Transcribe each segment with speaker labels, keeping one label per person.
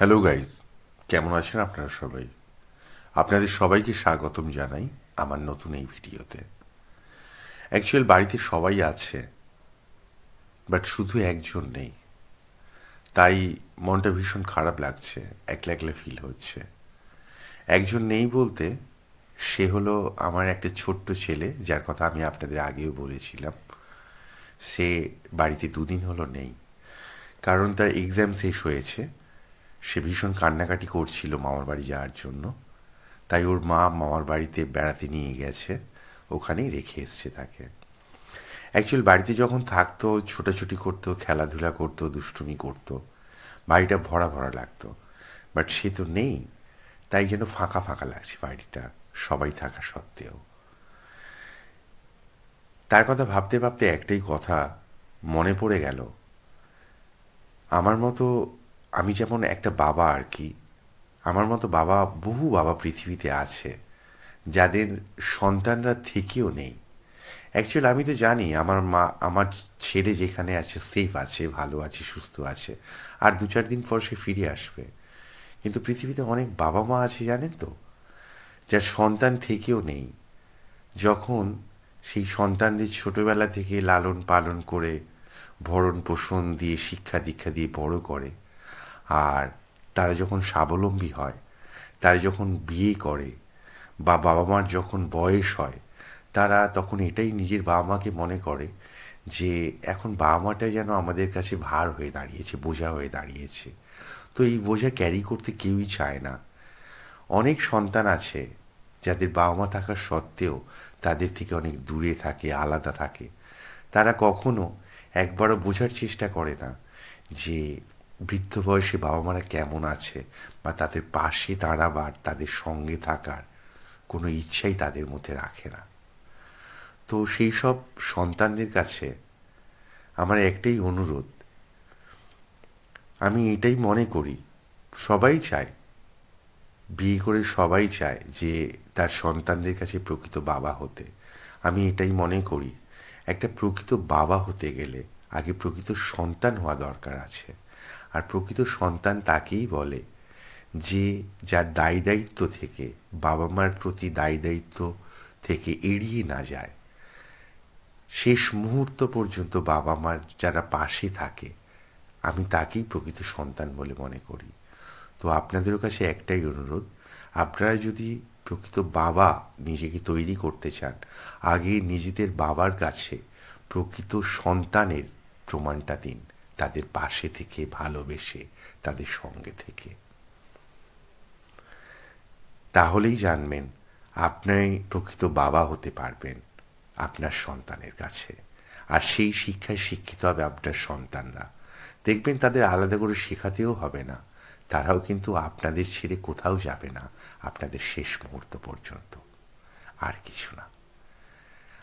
Speaker 1: Hello guys কেমন আছেন আপনারা সবাই? আপনাদের সবাইকে স্বাগতম জানাই আমার নতুন এই ভিডিওতে। অ্যাকচুয়াল বাড়িতে সবাই আছে বাট শুধু একজন নেই। তাই মনটা ভীষণ খারাপ লাগছে, একলা একলা ফিল হচ্ছে। একজন নেই বলতে সে হলো আমার একটা ছোট্ট ছেলে, যার কথা আমি আপনাদের আগেও বলেছিলাম। সে বাড়িতে দুদিন হলো নেই, কারণ তার এক্সাম শেষ হয়েছে। সে ভীষণ কান্নাকাটি করছিল মামার বাড়ি যাওয়ার জন্য। তাই ওর মা মামার বাড়িতে বেড়াতে নিয়ে গেছে, ওখানেই রেখে এসছে তাকে। অ্যাকচুয়াল বাড়িতে যখন থাকতো, ছোটাছুটি করতো, খেলাধুলা করতো, দুষ্টুমি করতো, বাড়িটা ভরা ভরা লাগতো। বাট সে তো নেই, তাই যেন ফাঁকা ফাঁকা লাগছে বাড়িটা, সবাই থাকা সত্ত্বেও। তার কথা ভাবতে ভাবতে একটাই কথা মনে পড়ে গেল। আমার মতো আমি যেমন একটা বাবা আর কি, আমার মতো বাবা বহু বাবা পৃথিবীতে আছে, যাদের সন্তানরা থেকেও নেই। অ্যাকচুয়ালি আমি তো জানি আমার মা, আমার ছেলে যেখানে আছে সেফ আছে, ভালো আছে, সুস্থ আছে, আর দু চার দিন পর সে ফিরে আসবে। কিন্তু পৃথিবীতে অনেক বাবা মা আছে, জানেন তো? যার সন্তান থেকেও নেই। যখন সেই সন্তানদের ছোটবেলা থেকে লালন পালন করে ভরণ পোষণ দিয়ে শিক্ষা দীক্ষা দিয়ে বড় করে আর তারা যখন স্বাবলম্বী হয়, তারা যখন বিয়ে করে বা বাবা মার যখন বয়স হয়, তারা তখন এটাই নিজের বাবা মাকে মনে করে যে এখন বাবা মাটাই যেন আমাদের কাছে ভার হয়ে দাঁড়িয়েছে, বোঝা হয়ে দাঁড়িয়েছে। তো এই বোঝা ক্যারি করতে কেউই চায় না। অনেক সন্তান আছে যাদের বাবা মা থাকা সত্ত্বেও তাদের থেকে অনেক দূরে থাকে, আলাদা থাকে। তারা কখনো একবারও বোঝার চেষ্টা করে না যে বৃদ্ধ বয়সে বাবা মারা কেমন আছে বা তাদের পাশে দাঁড়াবার, তাদের সঙ্গে থাকার কোনো ইচ্ছাই তাদের মধ্যে রাখে না। তো সেই সব সন্তানদের কাছে আমার একটাই অনুরোধ। আমি এটাই মনে করি, সবাই চায়, বিয়ে করে সবাই চায় যে তার সন্তানদের কাছে প্রকৃত বাবা হতে। আমি এটাই মনে করি, একটা প্রকৃত বাবা হতে গেলে আগে প্রকৃত সন্তান হওয়া দরকার আছে। আর প্রকৃত সন্তান তাকেই বলে, যে যার দায় দায়িত্ব থেকে বাবা মার প্রতি দায় দায়িত্ব থেকে এড়িয়ে না যায়। শেষ মুহূর্ত পর্যন্ত বাবা মার যারা পাশে থাকে, আমি তাকেই প্রকৃত সন্তান বলে মনে করি। তো আপনাদেরও কাছে একটাই অনুরোধ, আপনারা যদি প্রকৃত বাবা নিজেকে তৈরি করতে চান, আগে নিজেদের বাবার কাছে প্রকৃত সন্তানের প্রমাণটা দিন। তাদের পাশে থেকে, ভালোবেসে তাদের সঙ্গে থেকে। তাহলেই জানবেন, আপনি প্রকৃত বাবা হতে পারবেন আপনার সন্তানের কাছে। আর সেই শিক্ষায় শিক্ষিত হবে আপনার সন্তানরা। দেখবেন তাদের আলাদা করে শেখাতেও হবে না। তারাও কিন্তু আপনাদের ছেড়ে কোথাও যাবে না, আপনাদের শেষ মুহূর্ত পর্যন্ত। আর কিছু না।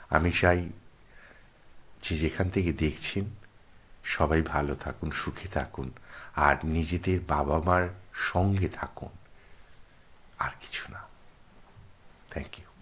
Speaker 1: আমি চাই যে যেখান থেকে দেখছেন সবাই ভালো থাকুন, সুখে থাকুন, আর নিজেদের বাবা মার সঙ্গে থাকুন। আর কিছু না। Thank you